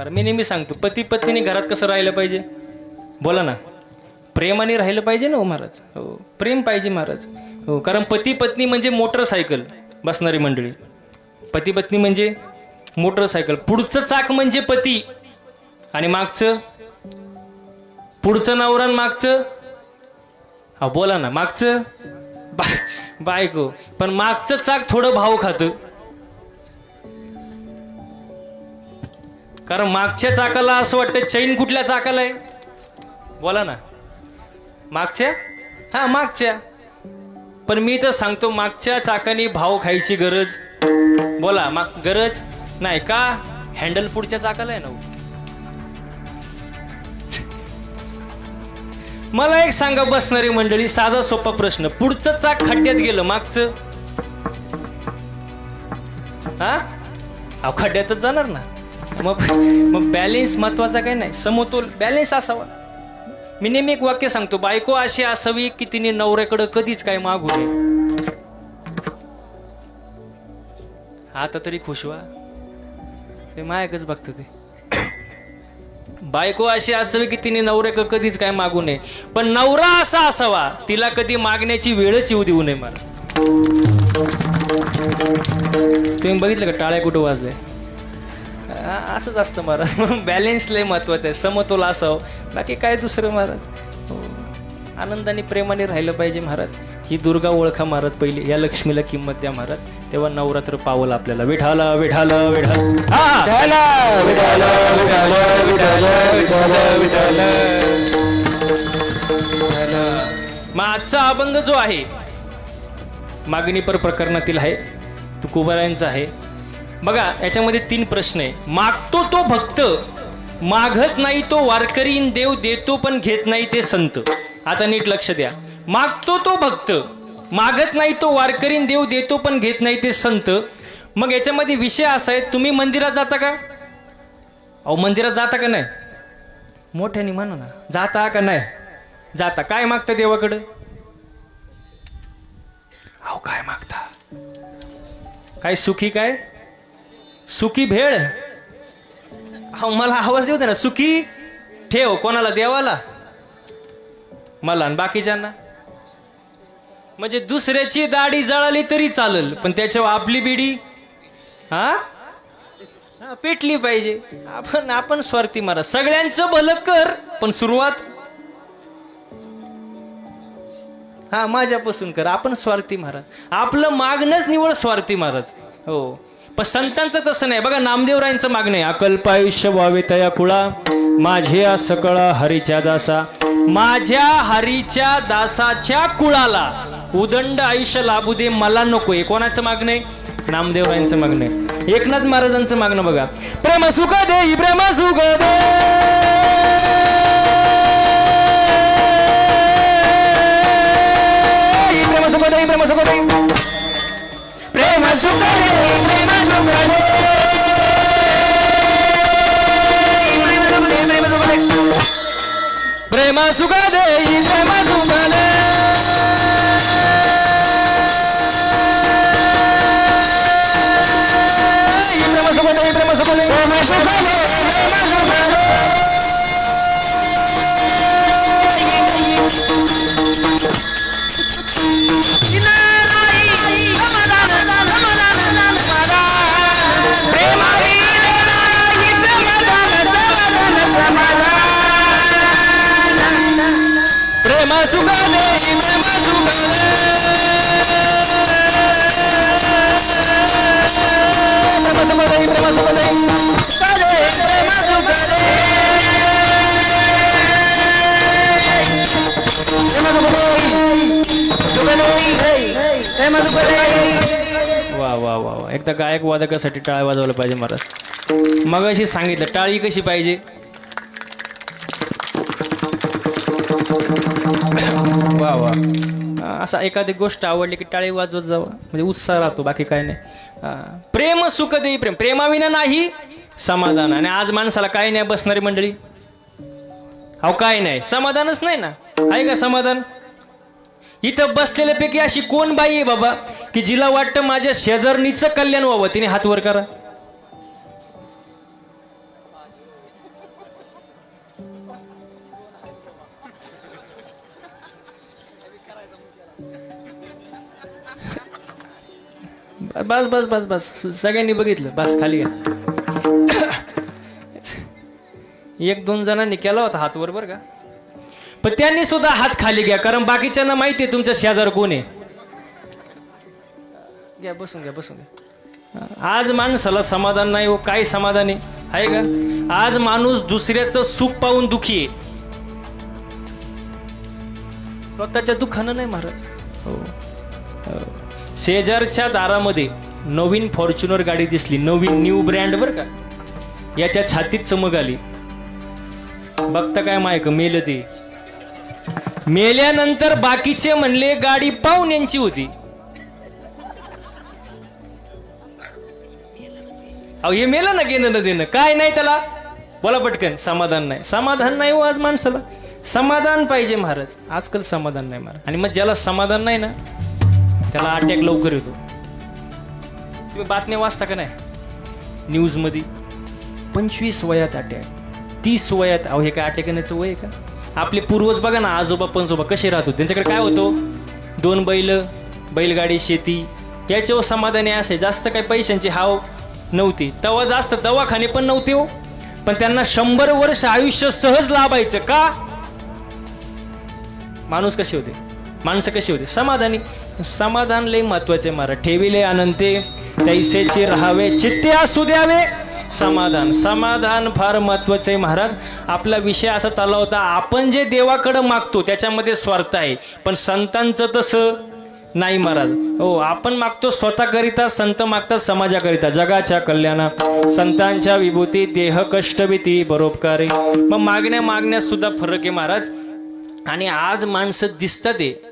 महाराज मी नेहमी सांगतो पती पत्नीने घरात कसं राहिलं पाहिजे? बोला ना. प्रेमाने राहिलं पाहिजे ना हो महाराज? हो प्रेम पाहिजे महाराज. हो कारण पती पत्नी म्हणजे मोटरसायकल बसणारी मंडळी. पती पत्नी म्हणजे मोटरसायकल पुढचं चाक म्हणजे पती आणि मागचं? पुढचं नवरा मागचं? हा बोला ना मागचं? बाय बायको. पण मागचं चाक थोडं भाव खातं. कारण मागच्या चाकाला असं वाटतं चैन कुठल्या चाकाला आहे? बोला ना. मागच्या? हा मागच्या. पण मी तर सांगतो मागच्या चाकाने भाव खायची गरज. बोला माग गरज नाही. का? हँडल पुढच्या चाकाला आहे ना हो. मला एक सांगा बसणारी मंडळी साधा सोपा प्रश्न. पुढचं चाक खड्ड्यात गेलं मागचं? हा? अहो खड्ड्यातच जाणार ना. मग मग बॅलेन्स महत्त्वाचा काही नाही? समतोल बॅलेन्स असावा. मी नेहमी एक वाक्य सांगतो बायको अशी असावी की तिने नवऱ्याकडं कधीच काय मागू नये. आता तरी खुश व्हा. ते मायकच बघतं ते. बायको अशी असावी की तिने नवऱ्याकडं कधीच काय मागू नये. पण नवरा असा असावा तिला कधी मागण्याची वेळच येऊ देऊ नये मला. तुम्ही बघितलं का टाळ्या कुठं वाजल्या? असंच असतं महाराज. म्हणून बॅलेन्स लय महत्वाचं आहे. समतोल असावं. बाकी काय दुसरं महाराज? हो. आनंदाने प्रेमाने राहिलं पाहिजे महाराज. ही दुर्गा ओळखा महाराज पहिली. या लक्ष्मीला किंमत द्या महाराज. तेव्हा नवरात्र पावलं आपल्याला. विठाला विठाला विठाला. मग आजचा अभंग जो आहे मागणीपर प्रकरणातील आहे. तो कुबारायांचा आहे. बघा याच्यामध्ये तीन प्रश्न आहे. मागतो तो भक्त मागत नाही तो वारकरीन देव देतो पण घेत नाही ते संत. आता नीट लक्ष द्या. मागतो तो भक्त मागत नाही तो वारकरीन देव देतो पण घेत नाही ते संत. मग याच्यामध्ये विषय असा आहे तुम्ही मंदिरात जाता का? अहो मंदिरात जाता का नाही? मोठ्याने म्हणा ना जाता का नाही? जाता. काय मागता देवाकडं? अहो काय मागता? काय सुखी काय? सुखी भेळ? मला आवाज देऊ दे ना. सुखी ठेव कोणाला देवाला? मला आणि बाकीच्यांना? म्हणजे दुसऱ्याची दाढी जळाली तरी चालेल पण त्याच्यावर आपली बिडी? हा? पेटली पाहिजे. आपण आपण स्वार्थी मारा. सगळ्यांचं भलं कर पण सुरुवात? हा माझ्यापासून कर. आपण स्वार्थी महाराज आपलं मागणंच निवड स्वार्थी महाराज हो. पण संतांचं तसं नाही. बघा नामदेवरायांचं मागणं आहे. अकल्प आयुष्य व्हावे तया कुळा. माझ्या सकळा हरीच्या दासा. माझ्या हरीच्या दासाच्या कुळाला. उदंड आयुष्य लाभू दे मला नको आहे कोणाचं मागणं आहे? नामदेवरायांचं मागणं आहे. एकनाथ महाराजांचं मागणं बघा. प्रेम सुख दे प्रेम सुख दे. మసుగదే ఇదే మసుగలే. ఈ బ్రహ్మ సుగలే బ్రహ్మ సుగలే బ్రహ్మ సుగలే బ్రహ్మ वा वा वा वा. एकदा गायक वादकासाठी टाळ्या वाजवलं पाहिजे महाराज. मग अशी सांगितलं टाळी कशी पाहिजे? वा वा. असा एखादी गोष्ट आवडली की टाळी वाजवत जावं. म्हणजे उत्साह राहतो बाकी काय नाही. प्रेम सुख देई प्रेम. प्रेमाविना नाही समाधान. आणि आज माणसाला काय नाही बसणारी मंडळी. अहो काय नाही. समाधानच नाही ना. आहे का समाधान? इथं बसलेल्यापैकी अशी कोण बाई आहे बाबा की जिला वाटतं माझ्या शेजारणीचं कल्याण व्हावं? तिने हात वर करा. बस बस बस बस. सगळ्यांनी बघितलं. बस खाली घ्या एक दोन जणांनी केला होता हात वर बरं का? पण त्यांनी सुद्धा हात खाली घ्या कारण बाकीच्यांना माहिती आहे तुमच्या शेजार कोण आहे. घ्या बसून घ्या बसून घ्या. आज माणसाला समाधान नाही हो काय समाधान आहे का? आज माणूस दुसऱ्याचं सुख पाहून दुखी आहे. स्वतःच्या दुःखानं नाही महाराज. हो. हो. शेजारच्या दारामध्ये नवीन फॉर्च्युनर गाडी दिसली. नवीन न्यू ब्रँड बर का. याच्या छातीत चमक आली. बघता काय मायक? मेल ते मेल्यानंतर बाकीचे म्हणले गाडी पाहून यांची होती. अहो हे मेलं ना घेणं न देणं. काय नाही त्याला? बोला पटकन. समाधान नाही. समाधान नाही हो आज माणसाला. समाधान पाहिजे महाराज. आजकाल समाधान नाही महाराज. आणि मग ज्याला समाधान नाही ना त्याला अटॅक लवकर येतो. तुम्ही बातम्या वाचता का नाही? न्यूजमध्ये पंचवीस वयात अटॅक. तीस वयात अहो हे काय अटॅक येण्याचं वय आहे का? आपले पूर्वज बघा ना आजोबा पणजोबा कसे राहतो? त्यांच्याकडे काय होतो? दोन बैल बैलगाडी शेती. याच्यावर समाधानी असे जास्त काही पैशांची हाव नव्हती. तेव्हा जास्त दवाखाने पण नव्हते हो. पण त्यांना शंभर वर्ष आयुष्य सहज लाभायचं का? माणूस कसे होते? माणसं कशी होती? समाधानी. समाधान लय महत्त्वाचे मारा ठेविले आनंदे तैसेचे राहावे चित्ते असू द्यावे. समाधान. समाधान फार महत्वाचं आहे महाराज. आपला विषय असा चालला होता आपण जे देवाकडं मागतो त्याच्यामध्ये स्वार्थ आहे. पण संतांचं तसं नाही महाराज. हो आपण मागतो स्वतःकरिता संत मागतात समाजाकरिता. जगाच्या कल्याणा. संतांच्या विभूती देह कष्टभीती बरोपकारी. मग मागण्या मागण्यात सुद्धा फरक आहे महाराज. आणि आज माणसं दिसतात ते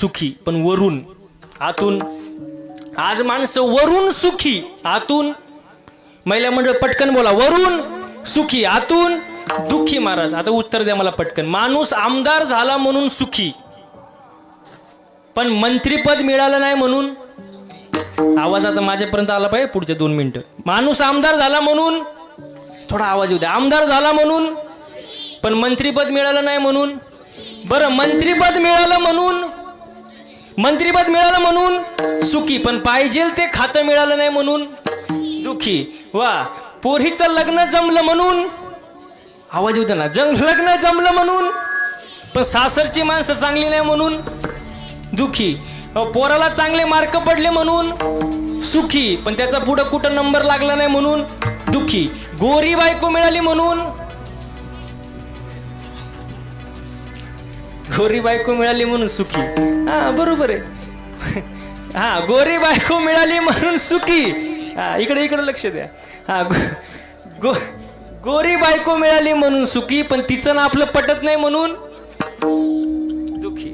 सुखी पण वरून आतून आज माणसं वरून सुखी आतून महिला मंडळ पटकन बोला वरून सुखी आतून दुःखी महाराज. आता उत्तर द्या मला पटकन. माणूस आमदार झाला म्हणून सुखी पण मंत्रीपद मिळालं नाही म्हणून आवाज आता माझ्यापर्यंत आला पाहिजे पुढचे दोन मिनिटं. माणूस आमदार झाला म्हणून थोडा आवाज येऊ द्या. आमदार झाला म्हणून पण मंत्रीपद मिळालं नाही म्हणून बरं मंत्रीपद मिळालं म्हणून मंत्रीपद मिळालं म्हणून. सुखी पण पाहिजे ते खातं मिळालं नाही म्हणून. दुखी वा पोरीचं लग्न जमलं म्हणून. आवाज येऊ द्या ना. जंग लग्न जमलं म्हणून. पण सासरची माणसं चांगली नाही म्हणून. दुखी पोराला चांगले मार्क पडले म्हणून. सुखी पण त्याचा पुढं कुठं नंबर लागला नाही म्हणून. दुखी गोरी बायको मिळाली म्हणून. गोरी बायको मिळाली म्हणून सुखी. हा बरोबर आहे. हा गोरी बायको मिळाली म्हणून सुखी. हा इकडे इकडे लक्ष द्या. हा गो गो- गोरी बायको मिळाली म्हणून सुखी पण तिचं ना आपलं पटत नाही म्हणून दुखी.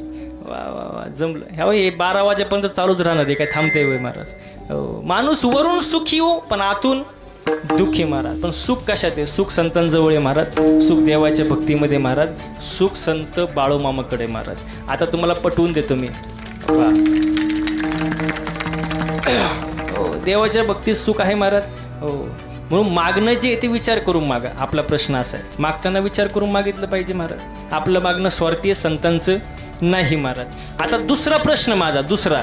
वा वा वा जमलं. ह्या हे बारा वाजेपर्यंत चालूच राहणार आहे काय थांबते वय महाराज. हो माणूस वरून सुखी हो पण आतून दुःखी महाराज. पण सुख कशात आहे? सुख संतांजवळ आहे महाराज. सुख देवाच्या भक्तीमध्ये महाराज. सुख संत बाळूमामाकडे महाराज. आता तुम्हाला पटवून देतो मी. वा हो, देवाच्या भक्तीत सुख आहे महाराज. हो. म्हणून मागणं जे आहे ते विचार करून मागा. आपला प्रश्न असा आहे. मागताना विचार करून मागितलं पाहिजे महाराज. आपलं मागणं स्वार्थी आहे संतांचं नाही महाराज. आता दुसरा प्रश्न माझा दुसरा.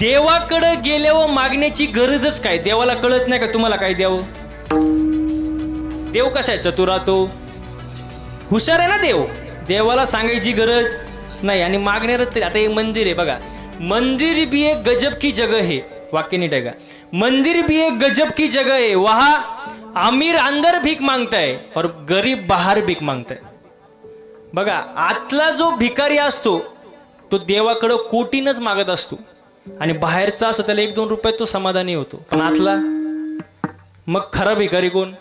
देवाकडं गेल्यावर मागण्याची गरजच काय? देवाला कळत नाही का तुम्हाला काय द्यावं? देव कसा आहे चतुरा तो हुशार आहे ना देव? देवाला सांगायची गरज नाही आणि मागणार ते आता हे मंदिर आहे बघा. मंदिर भी एक गजब की जगह है वाक्य नीट आहे का मंदिर भी एक गजब की जगह है वहा आमिर अंदर भीक मागताय और गरीब बाहेर भीक मागताय. बघा आतला जो भिकारी असतो तो देवाकडं कोटीनच मागत असतो. आणि बाहेरचा असतो त्याला एक दोन रुपयात तो समाधानी होतो. पण आतला मग खरा भिकारी कोण?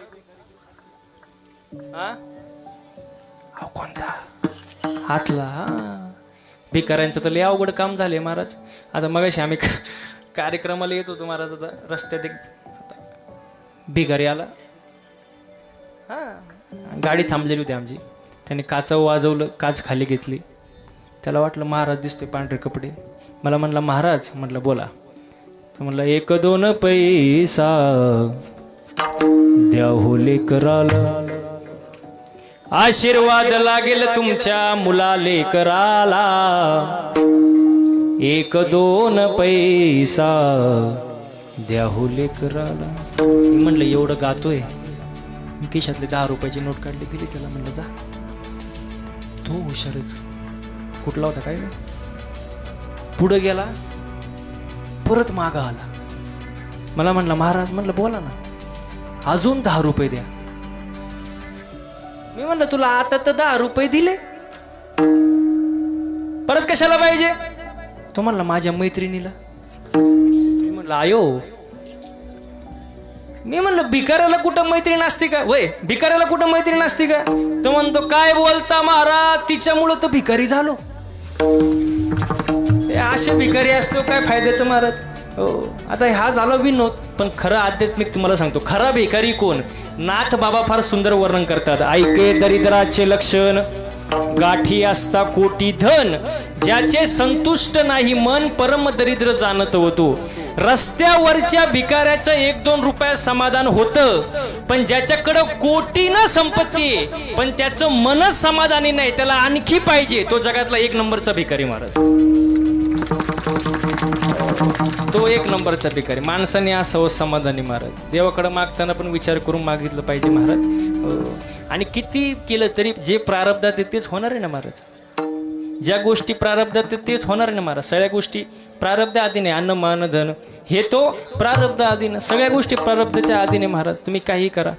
हा? कोणता? हातला हा. भिकाऱ्यांचं तर लय अवघड काम झाले महाराज. आता मगाशी आम्ही कार्यक्रमाला येत होतो महाराज आता रस्त्यात एक भिकारी आला. हा? गाडी थांबलेली होती आमची. त्याने काचा वाजवलं काच खाली घेतली. त्याला वाटलं महाराज दिसतोय पांढरे कपडे. मला म्हणला महाराज म्हटलं बोला. तर म्हणलं एक दोन पैसा द्या हो लेकराला. आशीर्वाद लागेल तुमच्या मुला लेकराला. एक दोन पैसा द्या हो लेकराला. मी म्हणलं एवढं गातोय. खिशातले दहा रुपयाची नोट काढली दिली त्याला म्हणलं जा. तो हुशारच. कुठला होता काय? पुढं गेला परत मागा आला. मला म्हणला महाराज म्हणलं बोला ना अजून दहा रुपये द्या. मी म्हणलं तुला आता तर दहा रुपये दिले. परत कशाला पाहिजे? तो म्हणला माझ्या मैत्रिणीला. मी म्हणलं आयो. मी म्हणलं भिकाऱ्याला कुठं मैत्रीण असते का? वय भिकाऱ्याला कुठं मैत्रीण असते का? तो म्हणतो काय बोलता महाराज तिच्यामुळं तर भिकारी झालो. असे भिकारी असतो काय फायद्याचं महाराज? हो आता हा झाला विनोद पण खरं आध्यात्मिक तुम्हाला सांगतो. खरा भिकारी कोण? नाथ बाबा फार सुंदर वर्णन करतात. ऐके दरिद्राचे लक्षण गाठी असता कोटी धन ज्याचे संतुष्ट नाही मन परम दरिद्र जाणत होतो. रस्त्यावरच्या भिकाऱ्याचं एक दोन रुपयात समाधान होतं पण ज्याच्याकडं कोटी ना संपत्ती पण त्याचं मनच समाधानी नाही त्याला आणखी पाहिजे तो जगातला एक नंबरचा भिकारी महाराज. तो एक नंबरचा भिकारी. माणसाने असावं समाधानी महाराज. देवाकडे मागताना पण विचार करून मागितलं पाहिजे महाराज. हो. आणि किती केलं तरी जे प्रारब्धात आहे तेच होणार आहे ना महाराज? ज्या गोष्टी प्रारब्धात आहेत तेच होणार आहे ना महाराज? सगळ्या गोष्टी प्रारब्ध आधीने अन्न मान धन हे तो प्रारब्ध आधीनं सगळ्या गोष्टी प्रारब्धाच्या आधीने महाराज. तुम्ही काही करा.